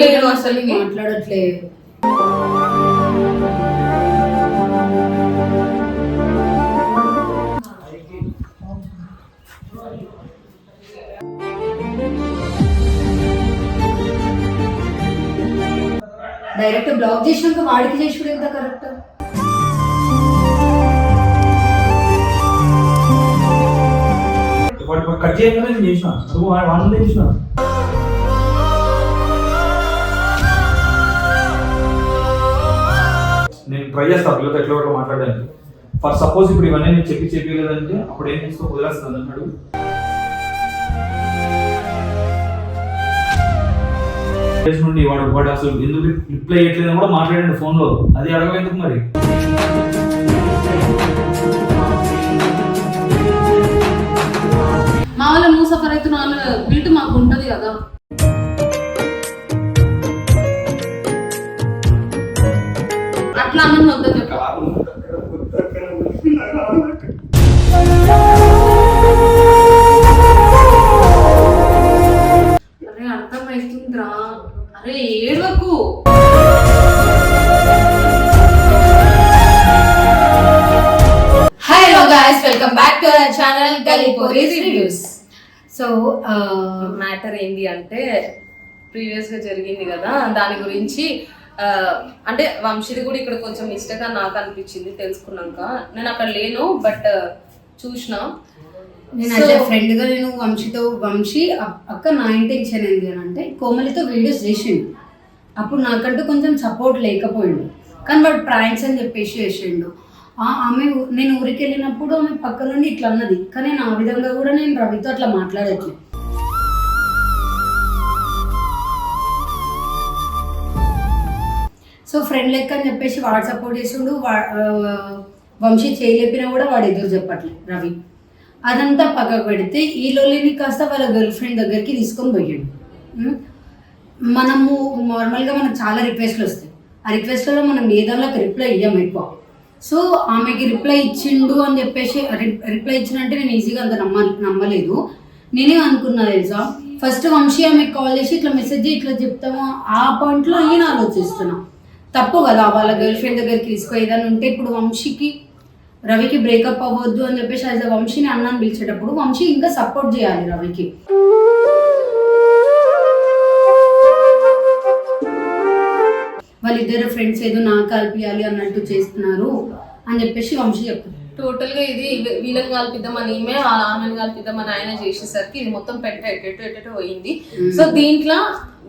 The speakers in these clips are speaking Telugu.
లేడు అసలు మాట్లాడట్లేదు. డైరెక్ట్ బ్లాక్ చేసినాక వాడికి చేసుడు ఎంత కరెక్ట్? కట్ చేయగానే చేసిన. నువ్వు వాళ్ళు చేసిన. నేను ట్రై చేస్తాను పిల్లలతో ఎట్లా ఒకటి మాట్లాడడానికి. ఫర్ సపోజ్ ఇప్పుడు ఇవన్నీ నేను చెప్పి చెప్పలేదంటే అప్పుడు ఏం చేసుకో వదిలేస్తుంది అన్నాడు నుండి వాడు వాడు అసలు ఎందుకు రిప్లై చేయట్లేదని కూడా మాట్లాడండి ఫోన్లో. అది అడగలేదు మరి? మా వాళ్ళ అయితే సఫర్ అవుతున్న వాళ్ళ మాకు ఉంటుంది కదా. వద్దని అరే అర్థమవుతుందిరా అరే ఏడవకు. Hi hello guys welcome back to our channel reviews so matter ఏంటి అంటే ప్రీవియస్గా జరిగింది కదా దాని గురించి అంటే వంశీది కూడా ఇక్కడ కొంచెం మిస్టేక్ అని నాకు అనిపించింది తెలుసుకున్నాక. నేను అక్కడ లేను బట్ చూసిన. నేను యాజ్ ఎ ఫ్రెండ్గా నేను వంశీతో వంశీ అక్క నా ఇంటెన్షన్ ఏంటి అని అంటే కోమలితో వీడియోస్ చేసిండు. అప్పుడు నాకంటూ కొంచెం సపోర్ట్ లేకపోయిండు. కానీ వాడు ప్రాంక్స్ అని చెప్పేసి చేసిండు. ఆ- ఆమె నేను ఊరికి వెళ్ళినప్పుడు ఆమె పక్క నుండి ఇట్లా అన్నది. కానీ నేను ఆ విధంగా కూడా నేను రవితో అట్లా మాట్లాడట్లేదు సో ఫ్రెండ్ లెక్క అని చెప్పేసి వాడు సపోర్ట్ చేసిండు. వా- వంశీ చేయలేపినా కూడా వాడు ఎదురు చెప్పట్లేదు రవి. అదంతా పక్కకు పెడితే ఈ లొల్లిని కాస్త వాళ్ళ గర్ల్ ఫ్రెండ్ దగ్గరికి తీసుకొని పోయాడు. మనము నార్మల్గా మనకు చాలా రిక్వెస్ట్లు వస్తాయి. ఆ రిక్వెస్ట్లలో మనం ఏ రిప్లై ఇవ్వం ఎక్కువ. సో ఆమెకి రిప్లై ఇచ్చిండు అని చెప్పేసి రిప్లై ఇచ్చినంటే నేను ఈజీగా అంత నమ్మ నమ్మలేదు. నేనే అనుకున్నా తెలుసా? ఫస్ట్ వంశీ ఆమెకి కాల్ చేసి ఇట్లా మెసేజ్ ఇట్లా చెప్తాము? ఆ పాయింట్లో నేను ఆలోచిస్తున్నాను తప్పు కదా వాళ్ళ గర్ల్ ఫ్రెండ్ దగ్గరికి తీసుకో ఏదైనా ఉంటే ఇప్పుడు వంశీకి రవికి బ్రేకప్ అవ్వద్దు అని చెప్పేసి అది వంశీని అన్నాను పిలిచేటప్పుడు వంశీ ఇంకా సపోర్ట్ చేయాలి రవికి. వాళ్ళిద్దరు ఫ్రెండ్స్ ఏదో నాకు కలిపియాలి అన్నట్టు చేస్తున్నారు అని చెప్పేసి వంశీ చెప్తారు టోటల్గా ఇది వీళ్ళని కల్పిద్దామని ఈమె ఆమెను కల్పిద్దామని ఆయన చేసేసరికి ఇది మొత్తం పెట్ట ఎటెటు ఎటెటు పోయింది. సో దీంట్లో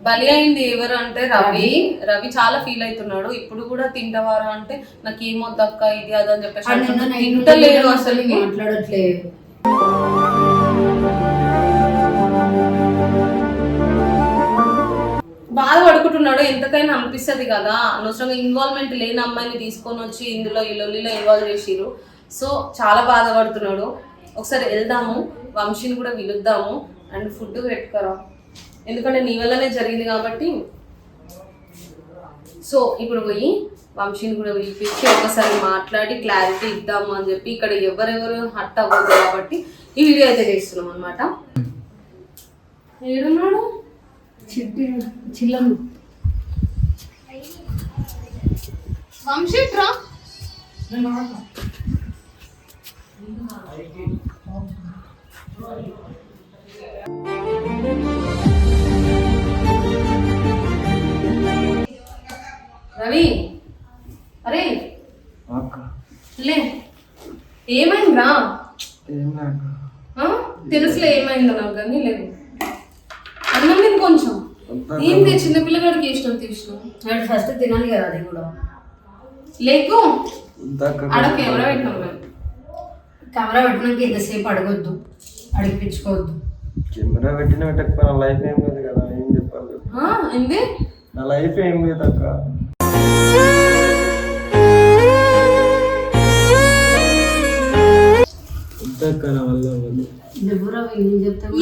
బలి అయింది ఎవరు అంటే రవి. రవి. చాలా ఫీల్ అవుతున్నాడు. ఇప్పుడు కూడా తింటవారా అంటే నాకు ఏమొద్దక్క ఇది అది అని చెప్పేసి తింటలేడు అసలు. మాట్లాడట్లేదు. బాధ పడుకుంటున్నాడు ఎంతకైనా అనిపిస్తుంది కదా. అనవసరంగా ఇన్వాల్వ్మెంట్ లేని అమ్మాయిని తీసుకొని వచ్చి ఇందులో ఈ లొల్లిలో ఇన్వాల్వ్ చేసిరు సో చాలా బాధపడుతున్నాడు. ఒకసారి వెళ్దాము వంశీని కూడా పిలుద్దాము అండ్ ఫుడ్ పెట్టుకరా. ఎందుకంటే నీ వల్లనే జరిగింది కాబట్టి. సో ఇప్పుడు పోయి వంశీని కూడా పిలిపించి ఒకసారి మాట్లాడి క్లారిటీ ఇద్దాము అని చెప్పి ఇక్కడ ఎవరెవరు హట్ అవ్వదు కాబట్టి ఈ వీడియో అయితే చేస్తున్నాం అనమాట ఏడున్నాడు? చిల్లను వంశీట్రా రవి అరే అక్క. లే ఏమైందిరా? తెలుసులే ఏమైందో నాకు కానీ లేదు. అన్నం నేను కొంచెం. ఏంది చిన్నపిల్లగాడికి ఇష్టం తీసినావు వాడు ఫస్ట్ తినాలి కదా అది కూడా. లేకు. ఆడ కెమెరా పెట్టినాం మేము. కెమెరా పెట్టినాక ఎంతసేపు అడగొద్దు అడిగిపించుకోవద్దు కెమెరా పెట్టిన పెట్టకపోయినా నా లైఫ్ ఏం లేదు కదా ఏం చెప్పాలి ఏంది? నా లైఫ్ ఏం లేదు అక్క.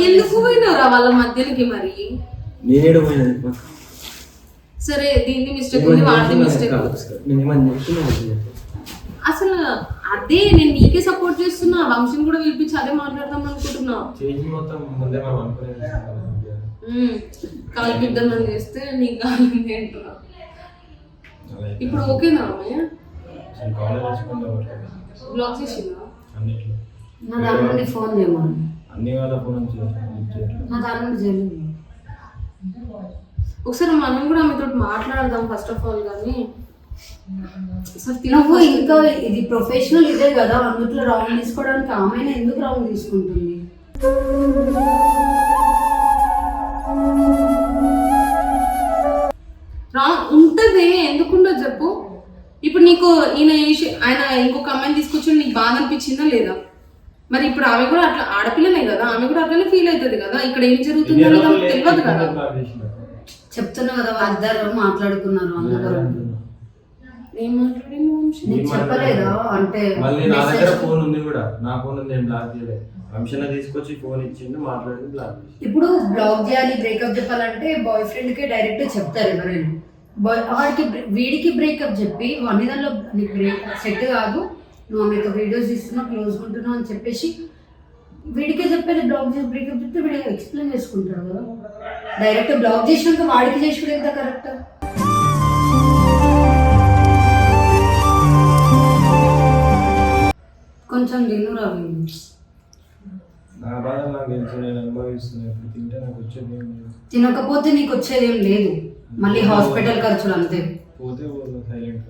ఎందుకు పోయినావురా వాళ్ళ మధ్యలోకి మరి? నేనేడు పోయినా. సరే దీన్ని మిస్టేక్ ఉంది వాడిది. అసలు అదే నేను నీకే సపోర్ట్ చేస్తున్నా. వంశీని కూడా పిలిపించి అదే మాట్లాడదాం అనుకుంటున్నా. చేంజ్ మొత్తం ముందే మనం చేస్తే నీకు అంటున్నా. అయితే ఇప్పుడు ఓకేనా బ్లాక్ చేసిందా? నా దాని నుండి ఫోన్ చేయమను. అన్ని వాళ్ళ ఫోన్ నుంచి చేయట్లేదు. నా దాని నుండి చేయలేదు. ఒకసారి మనం కూడా ఆమెతో మాట్లాడదాం ఫస్ట్ ఆఫ్ ఆల్ కానీ నువ్వు. ఇంకా ఇది ప్రొఫెషనల్ ఇదే కదా అందుట్లో రౌండ్ తీసుకోవడానికి ఆమె ఎందుకు రౌండ్ తీసుకుంటుంది? రా ఉంటది ఎందుకుండో చెప్పు. ఇప్పుడు నీకు ఈయన ఆయన ఇంకొక అమ్మాయిని తీసుకొచ్చి నీకు బాధ అనిపించిందా లేదా? మరి ఇప్పుడు ఆమె కూడా అట్లా ఆడపిల్లనే కదా ఆమె కూడా అట్లనే ఫీల్ అవుతుంది కదా ఇక్కడ ఏం జరుగుతుందో తెలియదు కదా. లేకుండా బ్లాక్ చేసిండు. చెప్తున్నా కదా వాళ్ళిద్దరు మాట్లాడుకున్నారు అందరూ ఏం మాట్లాడింది వంశీ? నేను చెప్పలేదా? అంటే మళ్ళీ నా దగ్గర message- ఫోన్ ఉంది కూడా. నా ఫోన్ ఉంది నేను బ్లాక్ చేయలేదు. వంశన తీసుకొచ్చి ఫోన్ ఇచ్చిండు మాట్లాడింది బ్లాక్ చేసి ఇప్పుడు బ్లాక్ చేయాలి బ్రేకప్ చెప్పాలంటే బాయ్ ఫ్రెండ్కి డైరెక్ట్ చెప్తారు ఎవరైనా. బాయ్ వాడికి వీడికి బ్రేకప్ చెప్పి అన్ని దానిలో నీకు బ్రేక్ సెట్ కాదు. నువ్వు ఆమెతో వీడియోస్ తీస్తున్నావు క్లోజ్ ఉంటున్నావు అని చెప్పేసి వీడికే చెప్పేది బ్లాక్ చేసి బ్రేకప్ చెప్తే వీడు ఎక్స్ప్లెయిన్ చేసుకుంటాడు కదా. డైరెక్ట్ బ్లాక్ చేసినాక వాడికి చేసి కదా కరెక్ట్ కొంచెం తిను రవి నా బాధ నాకు తెలుసు నేను అనుభవిస్తున్నాను ఇప్పుడు తింటే నాకు వచ్చేది ఏం లేదు. తినకపోతే నీకు వచ్చేది ఏం లేదు. మళ్ళీ హాస్పిటల్ ఖర్చులు అంతే. పోతే పోదు సైలెంట్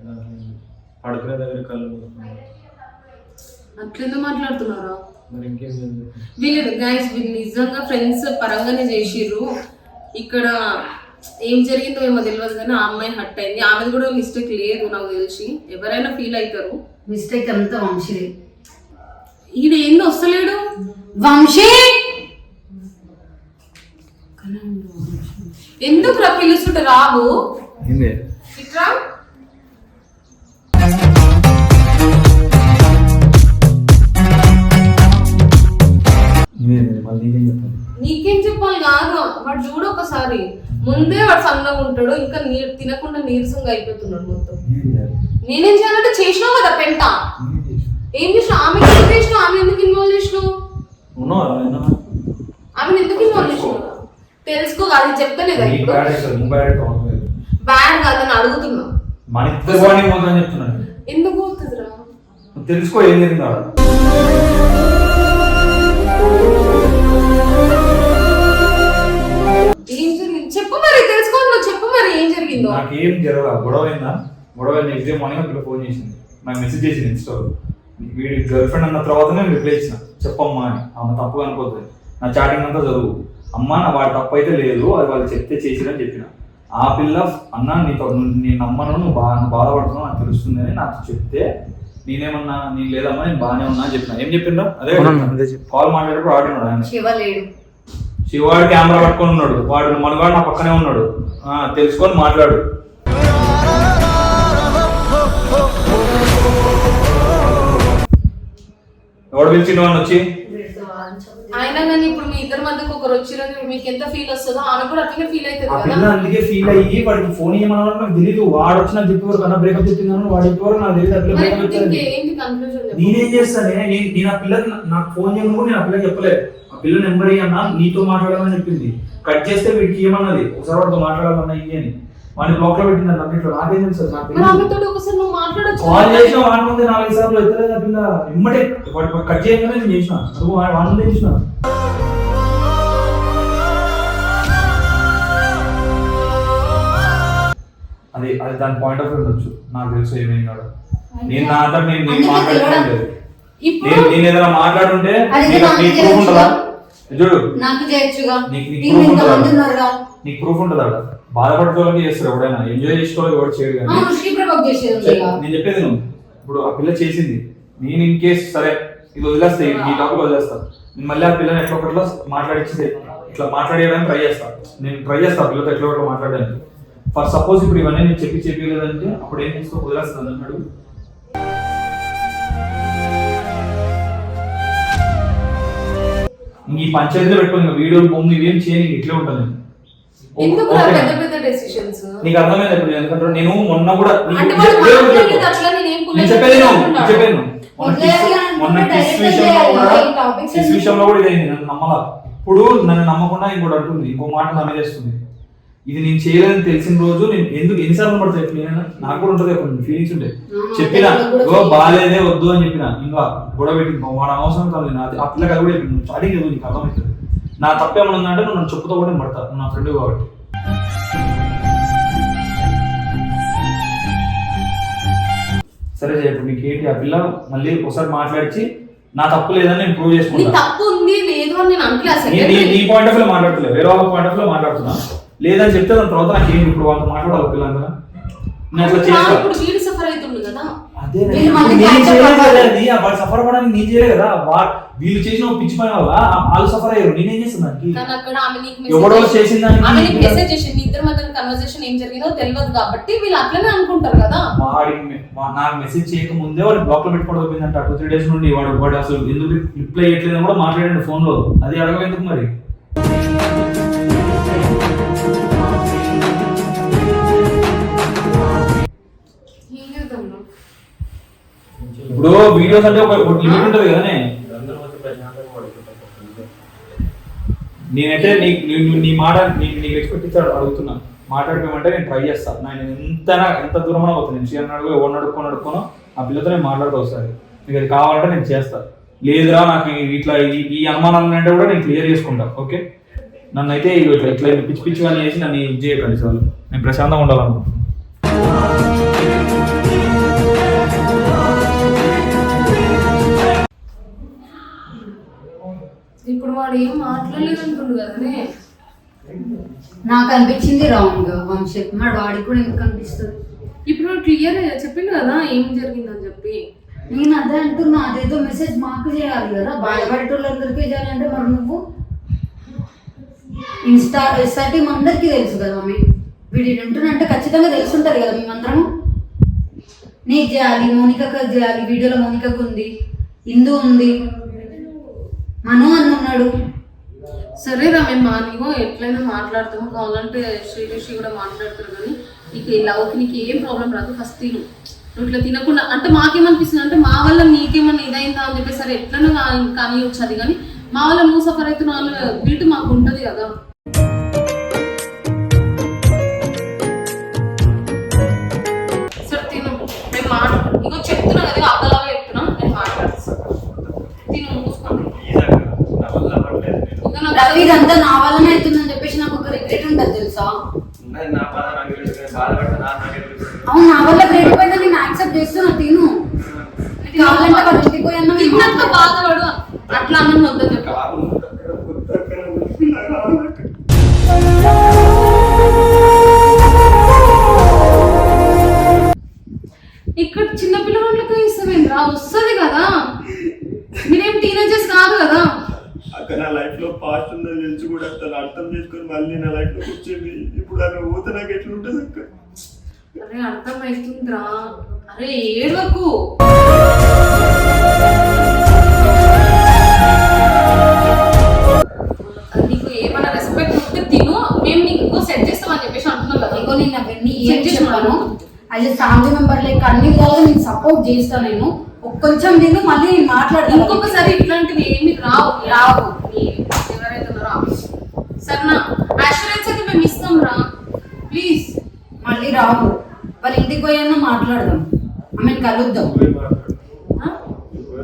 పడుకునే దగ్గర కళ్ళు మూసుకున్నాను. అట్లెందుకు మాట్లాడుతున్నారా? మరి ఇంకేం లేదు వీళ్ళు గైస్ వీళ్ళు నిజంగా ఫ్రెండ్స్ పరంగానే చేసిర్రు. ఇక్కడ ఏం జరిగిందో ఏమో తెలియదు కానీ ఆ అమ్మాయి హట్ అయింది. ఆమెది కూడా మిస్టేక్ లేదు నాకు తెలిసి. ఎవరైనా ఫీల్ అవుతారు. మిస్టేక్ అంతా వంశీదే. ఈడ ఏంది వస్తలేడు? వంశీ! ఎందుకు రా పిలుస్తుంటే రావు? ఇట్రా? నీకేం చెప్పాలి? కాదు. వాడు చూడు ఒకసారి. ముందే వాడు సన్నగా ఉంటాడు ఇంకా నీరు తినకుండా నీరసంగా అయిపోతున్నాడు మొత్తం. నేనేం చేయాలంటే చేసినావు కదా పెంట. ఏం చేసినావు? ఆమె ఎందుకు చేసినావు? ఆమె ఎందుకు ఇన్వాల్వ్ చేసినావు? ఆమెను ఎందుకు ఇన్వాల్వ్ చేసినావు? తెలుసుకో అది చెప్తలేదా బ్యాడ్ అడుగుతున్నా. మన ఇద్దరు బాడీ పోతుందని చెప్తున్నాను ఎందుకు పోతుందిరా తెలుసుకో ఏం జరిగింది ఆడ ఏం జరిగింది? చెప్పు మరి తెలుసుకోండి నువ్వు చెప్పు మరి ఏం జరిగిందో. నాకేం జరగదు. గొడవ అయిందా గొడవ నెక్స్ట్ డే మార్నింగ్ ఫోన్ చేసింది. నాకు మెసేజ్ చేసింది ఇన్స్టాలో వీడి గర్ల్ ఫ్రెండ్ అన్న తర్వాత నేను రిప్లై ఇచ్చిన చెప్పమ్మా అని. ఆమె తప్పుగా అనుకోవద్దు నా చాటింగ్ అంతా చదువు అమ్మా నా వాడి తప్పు అయితే లేదు. అది వాళ్ళు చెప్తే చేసిరని చెప్పిన. ఆ పిల్ల అన్న నీతో నేను నమ్మను నువ్వు బాగా బాధపడుతున్నావు నాకు తెలుస్తుంది అని నాకు చెప్తే నేనేమన్నా నేను లేదమ్మా నేను బాగానే ఉన్నా అని చెప్పిన. ఏం చెప్పిండ్రా? అదే కాల్ మాట్లాడేటప్పుడు ఆడున్నాడు ఆయన. శివాడు కెమెరా పట్టుకొని ఉన్నాడు. వాడు మనగాడు నా పక్కనే ఉన్నాడు. ఆ, తెలుసుకొని మాట్లాడు. ఎవడు పిలిచిండు వాడిని వచ్చి? అయినా కానీ ఇప్పుడు మీ ఇద్దరి మధ్యకు ఒకరు వచ్చిరని మీకు ఎంత ఫీల్ వస్తుందో ఆమె కూడా అట్లనే ఫీల్ అవుతుంది ఆ కదా. పిల్ల అందుకే ఫీల్ అయ్యి వాడికి ఫోన్ చేయమన్నా నాకు తెలియదు వాడు వచ్చిన చెప్పి వరకు అన్న బ్రేకప్ చెప్పిందని వాడు చెప్పి వరకు నాకు తెలియదు పిల్ల మరి బ్రేకప్ ఏంటి నేనేం చేస్తానే నేను నేను ఆ పిల్లకి నా- నాకు ఫోన్ చేయమని కూడా నేను ఆ పిల్లకి చెప్పలేదు. ఆ పిల్ల నెంబర్ అన్నా నీతో మాట్లాడాలని చెప్పింది. కట్ చేస్తే వీడికి ఏమన్నది ఒకసారి వాడితో మాట్లాడాలన్నా ఇయ్యి అని. వాడిని బ్లాక్లో పెట్టింది అన్నింటిలో నాకేం తెలుసు నాకు మరి తెలియదు. ఆమెతో ఒకసారి నువ్వు మాట్లాడొచ్చు కాల్ చేసిన వాడి ముందే నాలుగు సార్లు ఎత్తలేదు పిల్ల. ఇమ్మటే వాడు కట్ చేయగానే నేను చేసిన. నువ్వు వాడి ముందే చేసిన. అది అది దాని పాయింట్ ఆఫ్ వ్యూ ఉండొచ్చు. నాకు తెలుసు ఏమైనాడు నేను నా అంతా నేను నేను మాట్లాడలేదు నేను ఏదైనా మాట్లాడుంటే నీకు ప్రూఫ్ ఉంటుందా? చూడు. నాకు చేయొచ్చుగా? నీకు ప్రూఫ్ ఉంటుందా? నీకు ప్రూఫ్ ఉంటుందా? బాధపడుకోవాలని చేస్తారు ఎవడైనా. ఎంజాయ్ చేసుకోవాలి ఎవరు చేయడు కానీ. నేను చెప్పేది నువ్వు ఇప్పుడు ఆ పిల్ల చేసింది. నేను ఇన్ కేస్ సరే ఇది వదిలేస్తా ఈ- టాపిక్ వదిలేస్తా. నేను మళ్ళీ ఆ పిల్లని ఎట్లా ఒకట్లా మాట్లాడించి ఇట్లా మాట్లాడేయడానికి ట్రై చేస్తా. నేను ట్రై చేస్తా పిల్లతో ఎట్లా ఒకట్లా మాట్లాడడానికి. ఫర్ సపోజ్ ఇప్పుడు ఇవన్నీ నేను చెప్పి చెప్పలేదంటే అప్పుడు ఏం చేసుకో వదిలేస్తాను అన్నాడు ఈ పంచాయతీలో పెట్టుకుని వీడియోలు బొమ్మ ఇవేం చేయని ఇట్లే నేను. ఎందుకు ఓకే. పెద్ద పెద్ద డెసిషన్స్ నీకు అర్థమైంది ఇప్పుడు ఎందుకంటే నేను మొన్న కూడా. అట్లా నేను నేను చెప్పేది నేను నువ్వు మొన్న కిస్ విషయంలో. కూడా కిస్ అన్ని- విషయంలో కూడా ఇదైంది నన్ను నమ్మలా. ఇప్పుడు నన్ను నమ్మకుండా ఇంకోటి అంటుంది ఇంకో మాట నా మీద వేస్తుంది ఇది నేను చేయలేదని తెలిసిన రోజు నేను ఎందుకు ఎన్నిసార్లు పడతాయి నేను? నాకు కూడా ఉంటుంది కొన్ని ఫీలింగ్స్ ఉంటాయి చెప్పిన ఓ బాగాలేదే వద్దు అని చెప్పిన ఇంకా గొడవ పెట్టి వాడు అనవసరం కాదు పిల్లకి అది కూడా చెప్పింది అడిగి నీకు అర్థమవుతుంది. నా తప్పేమన్నా ఉందంటే నువ్వు నన్ను చెప్పుతో కూడా పడతా. నా ఫ్రెండ్ కాబట్టి. సరే చెప్పు నీకు ఏంటి ఆ పిల్ల? మళ్ళీ ఒకసారి మాట్లాడిచి నా తప్పు లేదని నేను ప్రూవ్ నీ చేసుకుంటా తప్పు ఉంది లేదు అని నేను అంటే అసలు నీ- నీ నీ పాయింట్ ఆఫ్లో మాట్లాడతలేదు వేరే వాళ్ళ పాయింట్ ఆఫ్లో మాట్లాడుతున్నా. లేదని చెప్తే దాని తర్వాత నాకు ఏంటి ఇప్పుడు వాళ్ళతో మాట్లాడాలి పిల్లలంతా నేను అట్లా చేస్తా. ఇప్పుడు వీడు సఫర్ అవుతుండు కదా. వీళ్ళు వాడు సఫర్ అవ్వడానికి నేను చేయలేదు కదా. వీళ్ళు చేసిన పిచ్చి పని వల్ల ఆ- వాళ్ళు సఫర్ అయ్యారు. నేనేం చేస్తాను దానికి? ఎవడో మెసేజ్ చేసిన దానికి మెసేజ్ చేసింది. ఇద్దరి మధ్య కన్వర్సేషన్ ఏం జరిగిందో తెలియదు కాబట్టి వీళ్ళు అట్లనే అనుకుంటారు కదా. వాడి నాకు మెసేజ్ చేయక ముందే వాడు బ్లాక్లో పెట్టుకోవడం పోయిందంట టూ త్రీ డేస్ నుండి వాడు వాడు అసలు ఎందుకు రిప్లై చేయట్లేదని కూడా మాట్లాడండి ఫోన్లో. అది అడగవు ఎందుకు మరి? ఇప్పుడు వీడియోస్ అంటే ఒక లిమిట్ ఉంటుంది కదనే నేనైతే నీ నీ- మాట నీ- నీకు ఎక్స్పెక్ట్ ఇచ్చాడు అడుగుతున్నా. మాట్లాడుకోమంటే నేను ట్రై చేస్తాను నేను ఎంత ఎంత దూరం అవుతుంది నేను చీరని అడుగు ఎవరు అడుక్కొని అడుక్కోనో ఆ పిల్లతో నేను మాట్లాడుతూ వస్తాను నీకు అది కావాలంటే నేను చేస్తాను లేదురా నాకు ఇట్లా ఈ- ఈ అనుమానాలు అంటే కూడా నేను క్లియర్ చేసుకుంటా. ఓకే? నన్ను అయితే ఇట్లా ఇట్లా పిచ్చి పిచ్చి వాళ్ళని చేసి నన్ను ఇది చేయకండి చాలు నేను ప్రశాంతంగా ఉండాలనుకుంటున్నాను వాడు ఏం మాట్లాడలేదు అంటుండు కదనే. నాకు అనిపించింది రాంగ్ వంశీ మరి వాడికి కూడా ఎందుకు అనిపిస్తుంది ఇప్పుడు క్లియర్ చెప్పిండు కదా ఏం జరిగిందని చెప్పి. నేను అదే అంటున్నా అదేదో మెసేజ్ మాకు చేయాలి కదా. బాధపడేటోళ్ళందరికీ చేయాలంటే మరి నువ్వు? ఇన్స్టా ఎస్ఆర్ టీం అందరికీ తెలుసు కదా మమ్మీ. వీడి ఉంటున్నంటే ఖచ్చితంగా తెలుసుంటది కదా మేమందరము. నీకు చేయాలి మోనికకు చేయాలి వీడియోలో మోనికకు ఉంది ఇందు ఉంది. మను అని ఉన్నాడు సరేరా మేము మా ఎట్లయినా మాట్లాడతాము కావాలంటే శ్రీరిషి కూడా మాట్లాడతారు కానీ నీకు ఈ లవ్కి నీకు ఏం ప్రాబ్లం రాదు ఫస్ట్ తిను. నువ్వు ఇట్లా తినకుండా అంటే మాకేమనిపిస్తుంది? అంటే మా వల్ల నీకేమన్నా ఇదైందా అని చెప్పేసి సరే ఎట్లనో కానీ వచ్చేది కానీ మా వల్ల నువ్వు సఫర్ అవుతున్న వాళ్ళ గిల్ట్ మాకు ఉంటుంది కదా. సరే తిను. మేము మాట్లా ఇంకో చెప్తున్నా కదా అక్కలాగా చెప్తున్నా నేను మాట్లాడుతాను తిను మూసుకోండి నా వల్ల అవ్వట్లేదు నేను రవి ఇదంతా నా వల్లనే అవుతుందని చెప్పేసి నాకు ఒక రిగ్రెట్ ఉంటుంది తెలుసా? అవును నా వల్ల బ్రేక్ పోయినా నేను యాక్సెప్ట్ చేస్తున్నా తిను. కావాలంటే ఇంటికి పోయి అన్నా మాట్లాడదాం. బాధపడు అట్లా అన్నం వద్దని చెప్పు. పాస్ట్ ఉందని తెలిసి కూడా తను అర్థం చేసుకొని మళ్ళీ నా లైఫ్లోకి వచ్చింది ఇప్పుడు ఆమె ఊత నాకు ఎట్లుంటుంది అక్క? అరే అర్థమవుతుందిరా అరే ఏడవకు. నీకు ఏమైనా రెస్పెక్ట్ ఉంటే తిను మేము నీకు సెట్ చేస్తామని చెప్పేసి అంటున్నాం కదా. ఇంకో నేను అవన్నీ ఏం Check చేసి చెప్పాను. మాట్లాడు. అది ఫ్యామిలీ మెంబర్ లైక్ అన్ని విధాలుగా నేను సపోర్ట్ చేస్తాను నేను. కొంచెం తిను మళ్ళీ నేను మాట్లాడతాను ఇంకొకసారి ఇట్లాంటివి ఏమి రావు. రావు. సరేనా అష్యూరెన్స్ అయితే మేము ఇస్తాం రా. ప్లీజ్ మళ్ళీ రావు వాళ్ళ ఇంటికి పోయాన్న మాట్లాడదాం. ఆమెను కలుద్దాం.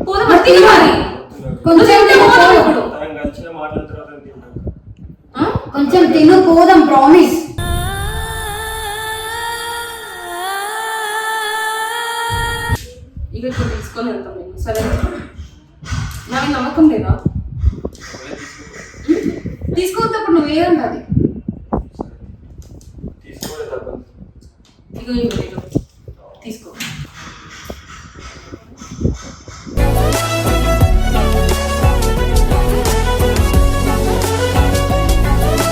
పోదాం మరి మరి. కొంచెం తింటే పోదాం కొంచెం తిను పోదాం ప్రామిస్ ఇక తీసుకొని వెళ్తాం మేము సరే. నాకు నమ్మకం లేదా? తీసుకోవద్దు అప్పుడు నువ్వేరన్నది తీసుకోలేదు తప్ప ఇక ఇక